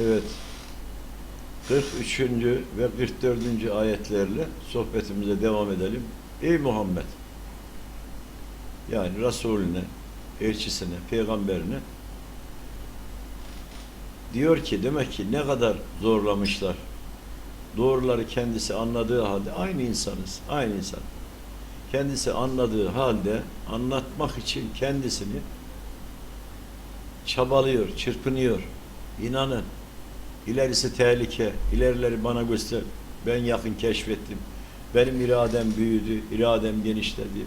Evet. 43. ve 44. ayetlerle sohbetimize devam edelim. Ey Muhammed! Yani Resulüne, elçisine, peygamberine diyor ki demek ki ne kadar zorlamışlar. Doğruları kendisi anladığı halde aynı insanız. Aynı insan. Kendisi anladığı halde anlatmak için kendisini çabalıyor, çırpınıyor. İnanın. İlerisi tehlike, ilerileri bana göster. Ben yakın keşfettim. Benim iradem büyüdü, iradem genişledi.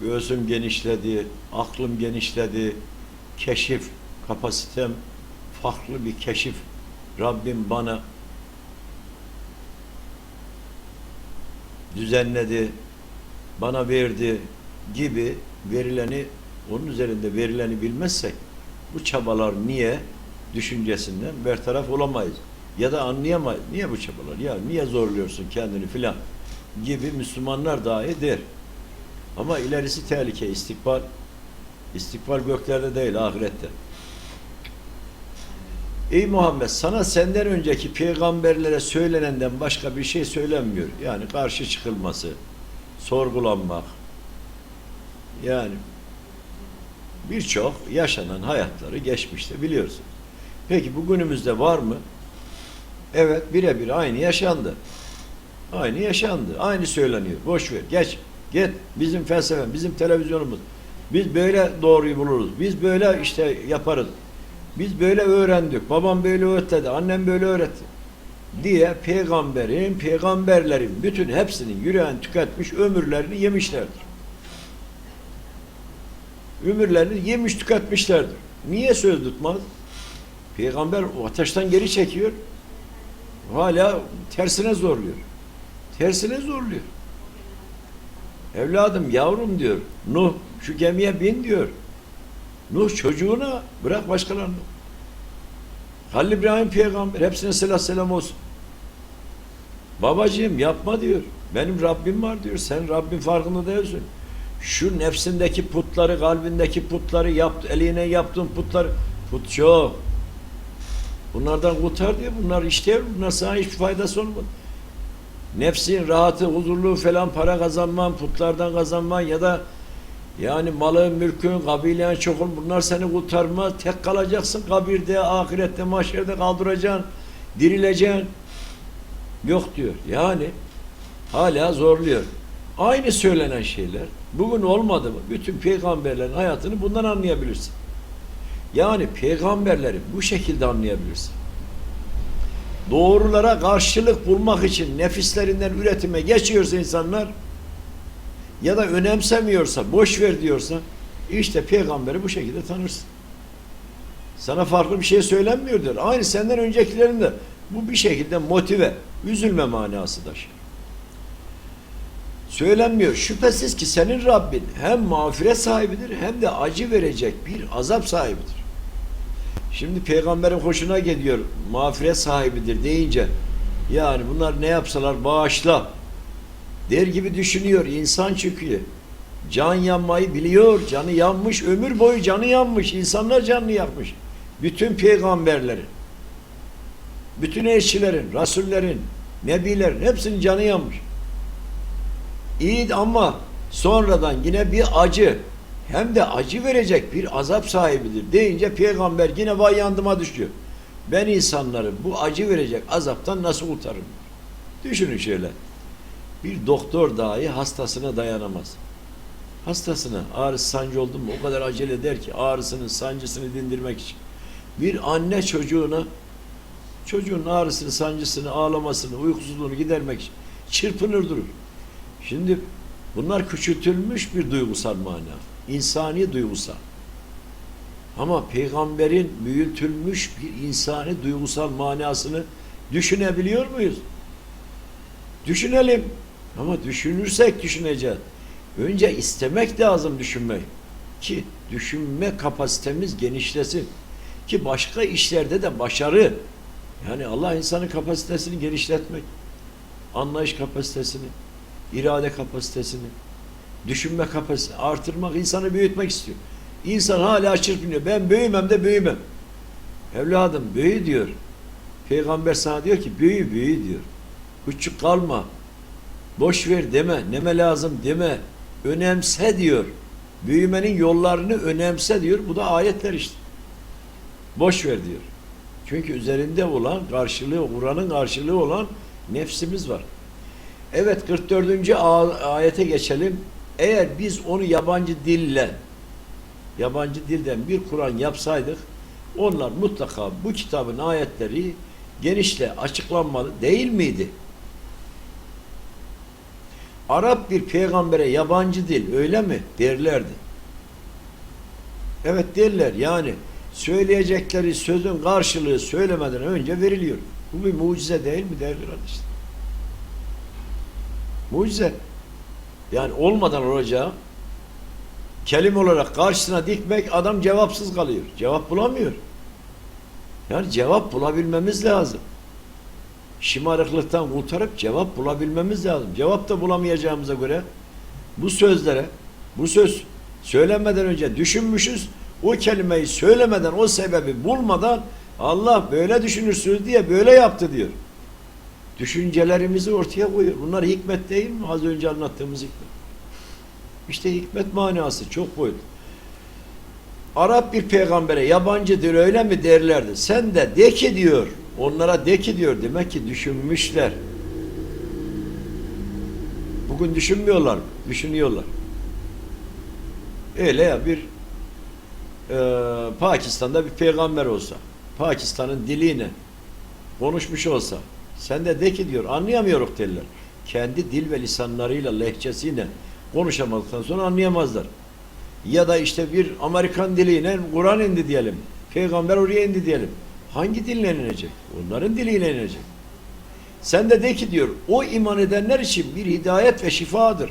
Göğsüm genişledi, aklım genişledi. Keşif, kapasitem farklı bir keşif. Rabbim bana düzenledi, bana verdi gibi verileni, onun üzerinde verileni bilmezsek bu çabalar niye düşüncesinden bertaraf olamayız. Ya da anlayamayız. Niye bu çabalar? Ya niye zorluyorsun kendini filan gibi Müslümanlar dahi der. Ama ilerisi tehlike, istikbal istikbal göklerde değil, ahirette. Ey Muhammed sana senden önceki peygamberlere söylenenden başka bir şey söylenmiyor. Yani karşı çıkılması, sorgulanmak. Yani birçok yaşanan hayatları geçmişte biliyorsun. Peki bugünümüzde var mı? Evet birebir aynı yaşandı. Aynı yaşandı. Aynı söyleniyor. Boş ver. Geç. Git. Bizim felsefem, bizim televizyonumuz. Biz böyle doğruyu buluruz. Biz böyle işte yaparız. Biz böyle öğrendik. Babam böyle öğretti. Annem böyle öğretti. Diye peygamberin, peygamberlerin bütün hepsinin yüreğini tüketmiş, ömürlerini yemişlerdir. Ömürlerini yemiş tüketmişlerdir. Niye söz tutmaz? Peygamber o ateşten geri çekiyor. Hala tersine zorluyor. Tersine zorluyor. Evladım, yavrum diyor. Nuh şu gemiye bin diyor. Nuh çocuğuna bırak başkalarını. Halil İbrahim peygamber hepsine selam selam olsun. Babacığım yapma diyor. Benim Rabbim var diyor. Sen Rabbin farkında değilsin. Şu nefsindeki putları, kalbindeki putları yaptı, eline yaptığın putları put çok. Bunlardan kurtar diyor. Bunlar işte bunlar sana hiçbir faydası olmadı. Nefsin rahatı, huzurluğu falan para kazanman, putlardan kazanman ya da yani malın, mülkün, kabilen çokun bunlar seni kurtarmaz. Tek kalacaksın kabirde, ahirette, mahşerde kaldıracaksın, dirileceksin. Yok diyor. Yani hala zorluyor. Aynı söylenen şeyler bugün olmadı mı? Bütün peygamberlerin hayatını bundan anlayabilirsin. Yani peygamberleri bu şekilde anlayabilirsin. Doğrulara karşılık bulmak için nefislerinden üretime geçiyorsa insanlar ya da önemsemiyorsa, boş ver diyorsa işte peygamberi bu şekilde tanırsın. Sana farklı bir şey söylenmiyor der. Aynı senden öncekilerin de bu bir şekilde motive, üzülme manası taşır. Söylenmiyor. Şüphesiz ki senin Rabbin hem mağfiret sahibidir hem de acı verecek bir azap sahibidir. Şimdi peygamberin hoşuna gidiyor mağfiret sahibidir deyince yani bunlar ne yapsalar bağışla der gibi düşünüyor. insan çıkıyor. Can yanmayı biliyor. Canı yanmış. Ömür boyu canı yanmış. insanlar canını yakmış. Bütün peygamberlerin, bütün elçilerin, rasullerin, nebilerin hepsinin canı yanmış. İyi ama sonradan yine bir acı hem de acı verecek bir azap sahibidir deyince peygamber yine vay yandıma düşüyor. Ben insanları bu acı verecek azaptan nasıl kurtarırım? Düşünün şöyle. Bir doktor dahi hastasına dayanamaz. Hastasına ağrısı sancı oldu mu o kadar acele eder ki ağrısını sancısını dindirmek için. Bir anne çocuğuna çocuğun ağrısını sancısını ağlamasını uykusuzluğunu gidermek için çırpınır durur. Şimdi bunlar küçültülmüş bir duygusal mana. İnsani duygusal. Ama peygamberin büyütülmüş bir insani duygusal manasını düşünebiliyor muyuz? Düşünelim. Ama düşünürsek düşüneceğiz. Önce istemek lazım düşünmeyi. Ki düşünme kapasitemiz genişlesin. Ki başka işlerde de başarı. Yani Allah insanın kapasitesini genişletmek. Anlayış kapasitesini, irade kapasitesini, düşünme kapasitesini artırmak, insanı büyütmek istiyor. İnsan hala çırpınıyor. Ben büyümem de büyümem. Evladım büyü diyor. Peygamber sana diyor ki büyü büyü diyor. Küçük kalma. Boş ver deme. Neme lazım deme. Önemse diyor. Büyümenin yollarını önemse diyor. Bu da ayetler işte. Boş ver diyor. Çünkü üzerinde olan karşılığı, Kur'an'ın karşılığı olan nefsimiz var. Evet 44. a- ayete geçelim. Eğer biz onu yabancı dille yabancı dilden bir Kur'an yapsaydık onlar mutlaka bu kitabın ayetleri genişle açıklanmalı değil miydi? Arap bir peygambere yabancı dil öyle mi derlerdi. Evet derler yani söyleyecekleri sözün karşılığı söylemeden önce veriliyor. Bu bir mucize değil mi değerli kardeşler? Mucize. Yani olmadan olacağı kelime olarak karşısına dikmek adam cevapsız kalıyor. Cevap bulamıyor. Yani cevap bulabilmemiz lazım. Şımarıklıktan kurtarıp cevap bulabilmemiz lazım. Cevap da bulamayacağımıza göre bu sözlere, bu söz söylenmeden önce düşünmüşüz. O kelimeyi söylemeden, o sebebi bulmadan Allah böyle düşünürsünüz diye böyle yaptı diyor. Düşüncelerimizi ortaya koyuyor. Bunlar hikmet değil mi? Az önce anlattığımız hikmet. İşte hikmet manası çok boyutlu. Arap bir peygambere yabancıdır öyle mi derlerdi. Sen de de ki diyor. Onlara de ki diyor. Demek ki düşünmüşler. Bugün düşünmüyorlar mı? Düşünüyorlar. Öyle ya bir e, Pakistan'da bir peygamber olsa, Pakistan'ın diliyle konuşmuş olsa, sen de de ki diyor, anlayamıyoruz derler. Kendi dil ve lisanlarıyla, lehçesiyle konuşamadıktan sonra anlayamazlar. Ya da işte bir Amerikan diliyle Kur'an indi diyelim. Peygamber oraya indi diyelim. Hangi dille inecek? Onların diliyle inecek. Sen de de ki diyor, o iman edenler için bir hidayet ve şifadır.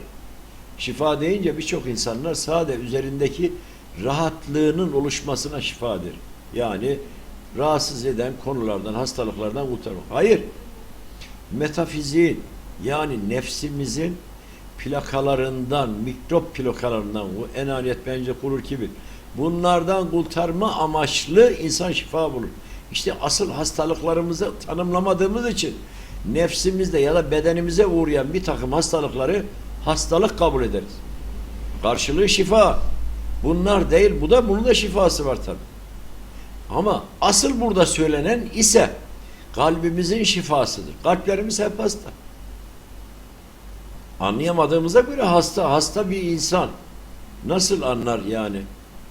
Şifa deyince birçok insanlar sade üzerindeki rahatlığının oluşmasına şifadır. Yani rahatsız eden konulardan, hastalıklardan kurtarmak. Hayır. Metafiziğin yani nefsimizin plakalarından, mikrop plakalarından, bu enaniyet bence kurur gibi bunlardan kurtarma amaçlı insan şifa bulur. İşte asıl hastalıklarımızı tanımlamadığımız için nefsimizde ya da bedenimize uğrayan bir takım hastalıkları hastalık kabul ederiz. Karşılığı şifa. Bunlar değil, bu da bunun da şifası var tabi. Ama asıl burada söylenen ise kalbimizin şifasıdır. Kalplerimiz hep hasta. Anlayamadığımıza göre hasta, hasta bir insan nasıl anlar yani?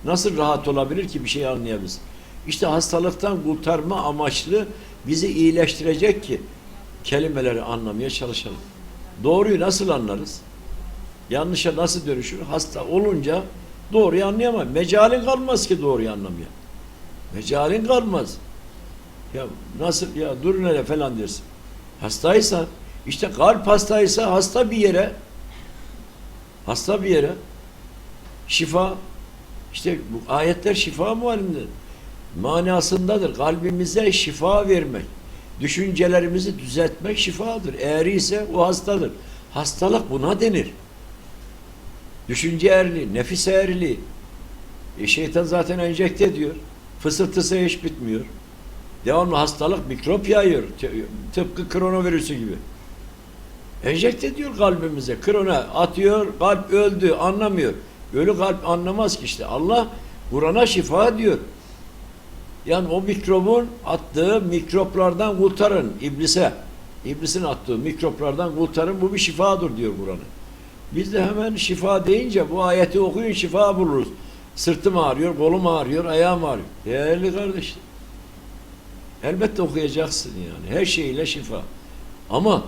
Nasıl rahat olabilir ki bir şey anlayabilsin? İşte hastalıktan kurtarma amaçlı bizi iyileştirecek ki kelimeleri anlamaya çalışalım. Doğruyu nasıl anlarız? Yanlışa nasıl dönüşür? Hasta olunca doğruyu anlayamam. Mecalin kalmaz ki doğruyu anlamaya. Mecalin kalmaz. Ya nasıl ya dur hele falan dersin. Hastaysan işte kalp hastaysa hasta bir yere hasta bir yere şifa işte bu ayetler şifa muhalinde manasındadır. Kalbimize şifa vermek. Düşüncelerimizi düzeltmek şifadır. Eğer ise o hastadır. Hastalık buna denir. Düşünce erli, nefis erli. E şeytan zaten enjekte ediyor. Fısıltısı hiç bitmiyor. Devamlı hastalık mikrop yayıyor. Tıpkı koronavirüsü gibi. Enjekte ediyor kalbimize. Krona atıyor, kalp öldü, anlamıyor. Ölü kalp anlamaz ki işte. Allah Kur'an'a şifa diyor. Yani o mikrobun attığı mikroplardan kurtarın iblise. İblisin attığı mikroplardan kurtarın. Bu bir şifadır diyor Kur'an'ı. Biz de hemen şifa deyince bu ayeti okuyun şifa buluruz. Sırtım ağrıyor, kolum ağrıyor, ayağım ağrıyor. Değerli kardeşler. Elbette okuyacaksın yani. Her şeyle şifa. Ama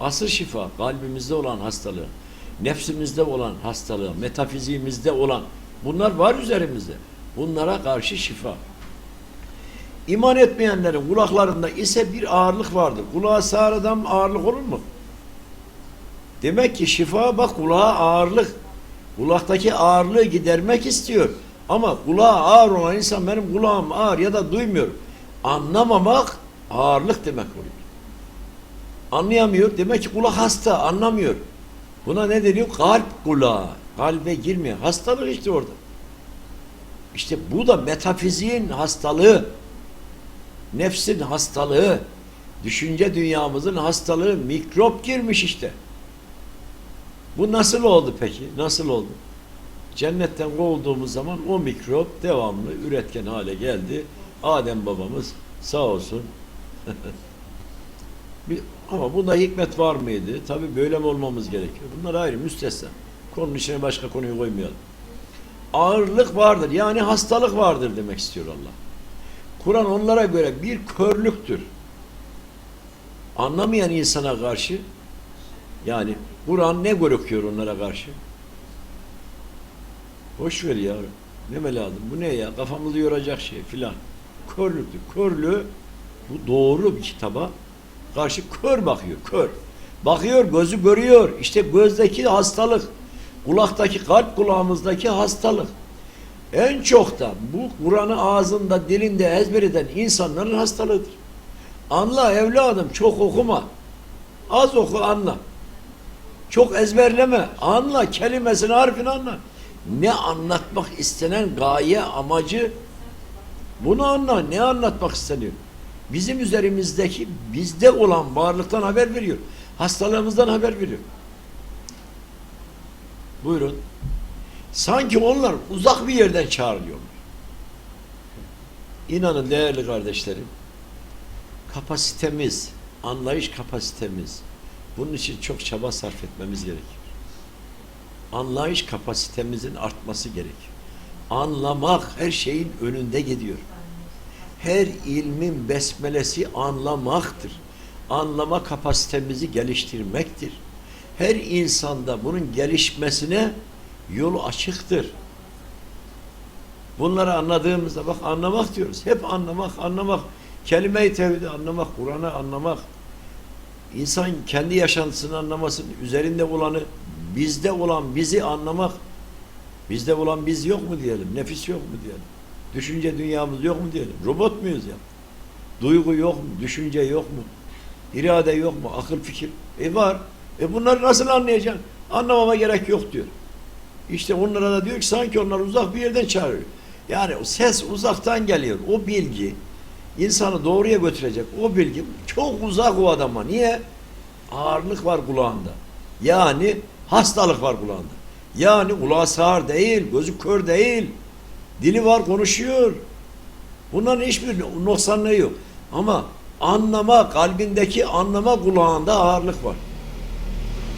asıl şifa kalbimizde olan hastalığı, nefsimizde olan hastalığı, metafiziğimizde olan bunlar var üzerimizde. Bunlara karşı şifa. İman etmeyenlerin kulaklarında ise bir ağırlık vardır. Kulağa sağır ağırlık olur mu? Demek ki şifa bak kulağa ağırlık. Kulaktaki ağırlığı gidermek istiyor. Ama kulağa ağır olan insan benim kulağım ağır ya da duymuyor. Anlamamak ağırlık demek oluyor. Anlayamıyor. Demek ki kulak hasta anlamıyor. Buna ne deniyor? Kalp kulağı. Kalbe girmiyor. Hastalık işte orada. İşte bu da metafiziğin hastalığı. Nefsin hastalığı, düşünce dünyamızın hastalığı mikrop girmiş işte. Bu nasıl oldu peki? Nasıl oldu? Cennetten kovulduğumuz zaman o mikrop devamlı üretken hale geldi. Adem babamız sağ olsun. Bir- Ama bunda hikmet var mıydı? Tabi böyle mi olmamız gerekiyor? Bunlar ayrı müstesna. Konunun içine başka konuyu koymayalım. Ağırlık vardır. Yani hastalık vardır demek istiyor Allah. Kur'an onlara göre bir körlüktür. Anlamayan insana karşı yani Kur'an ne görüküyor onlara karşı? Boş ver ya. Neme lazım? Bu ne ya? Kafamızı yoracak şey filan. Körlüktür. Körlü bu doğru bir kitaba karşı kör bakıyor. Kör. Bakıyor, gözü görüyor. İşte gözdeki hastalık. Kulaktaki, kalp kulağımızdaki hastalık. En çok da bu Kur'an'ı ağzında, dilinde ezber eden insanların hastalığıdır. Anla evladım, çok okuma. Az oku, anla. Çok ezberleme. Anla, kelimesini, harfini anla. Ne anlatmak istenen gaye, amacı bunu anla. Ne anlatmak isteniyor? Bizim üzerimizdeki bizde olan varlıktan haber veriyor. Hastalığımızdan haber veriyor. Buyurun. Sanki onlar uzak bir yerden çağırıyorlar. İnanın değerli kardeşlerim, kapasitemiz, anlayış kapasitemiz, bunun için çok çaba sarf etmemiz gerekiyor. Anlayış kapasitemizin artması gerekiyor. Anlamak her şeyin önünde gidiyor. Her ilmin besmelesi anlamaktır. Anlama kapasitemizi geliştirmektir. Her insanda bunun gelişmesine yol açıktır. Bunları anladığımızda bak anlamak diyoruz. Hep anlamak, anlamak. Kelime-i tevhidi anlamak, Kur'an'ı anlamak. İnsan kendi yaşantısını anlamasın, üzerinde olanı, bizde olan bizi anlamak. Bizde olan biz yok mu diyelim, nefis yok mu diyelim. Düşünce dünyamız yok mu diyelim. Robot muyuz ya? Duygu yok mu? Düşünce yok mu? İrade yok mu? Akıl fikir. E var. E bunları nasıl anlayacaksın? Anlamama gerek yok diyor. İşte onlara da diyor ki sanki onlar uzak bir yerden çağırıyor. Yani o ses uzaktan geliyor. O bilgi insanı doğruya götürecek. O bilgi çok uzak o adama. Niye? Ağırlık var kulağında. Yani hastalık var kulağında. Yani kulağı sağır değil, gözü kör değil. Dili var konuşuyor. Bunların hiçbir noksanlığı yok. Ama anlama, kalbindeki anlama kulağında ağırlık var.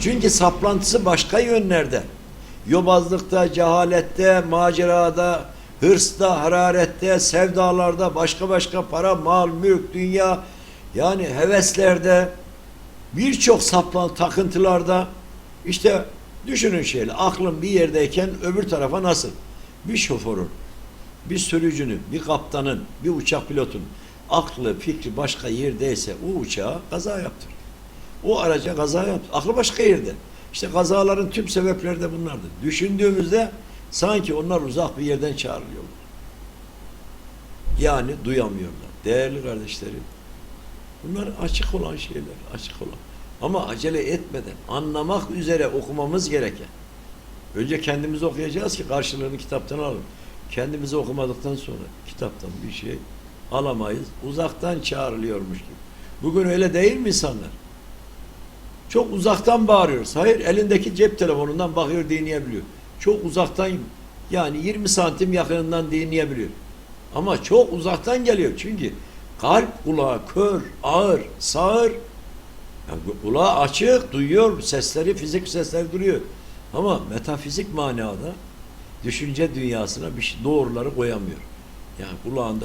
Çünkü saplantısı başka yönlerde. Yobazlıkta, cehalette, macerada, hırsta, hararette, sevdalarda, başka başka para, mal, mülk, dünya, yani heveslerde, birçok saplan takıntılarda, işte düşünün şöyle, aklın bir yerdeyken öbür tarafa nasıl? Bir şoförün, bir sürücünün, bir kaptanın, bir uçak pilotunun aklı, fikri başka yerdeyse o uçağa kaza yaptır. O araca kaza yaptı. Aklı başka yerde. İşte kazaların tüm sebepleri de bunlardır. Düşündüğümüzde sanki onlar uzak bir yerden çağrılıyorlar. Yani duyamıyorlar. Değerli kardeşlerim. Bunlar açık olan şeyler. Açık olan. Ama acele etmeden anlamak üzere okumamız gereken. Önce kendimiz okuyacağız ki karşılığını kitaptan alalım. Kendimizi okumadıktan sonra kitaptan bir şey alamayız. Uzaktan çağrılıyormuş gibi. Bugün öyle değil mi insanlar? Çok uzaktan bağırıyoruz. Hayır elindeki cep telefonundan bakıyor dinleyebiliyor. Çok uzaktan yani 20 santim yakınından dinleyebiliyor. Ama çok uzaktan geliyor çünkü kalp kulağı kör, ağır, sağır. Yani kulağı açık, duyuyor sesleri, fizik sesleri duruyor. Ama metafizik manada düşünce dünyasına bir şey, doğruları koyamıyor. Yani kulağında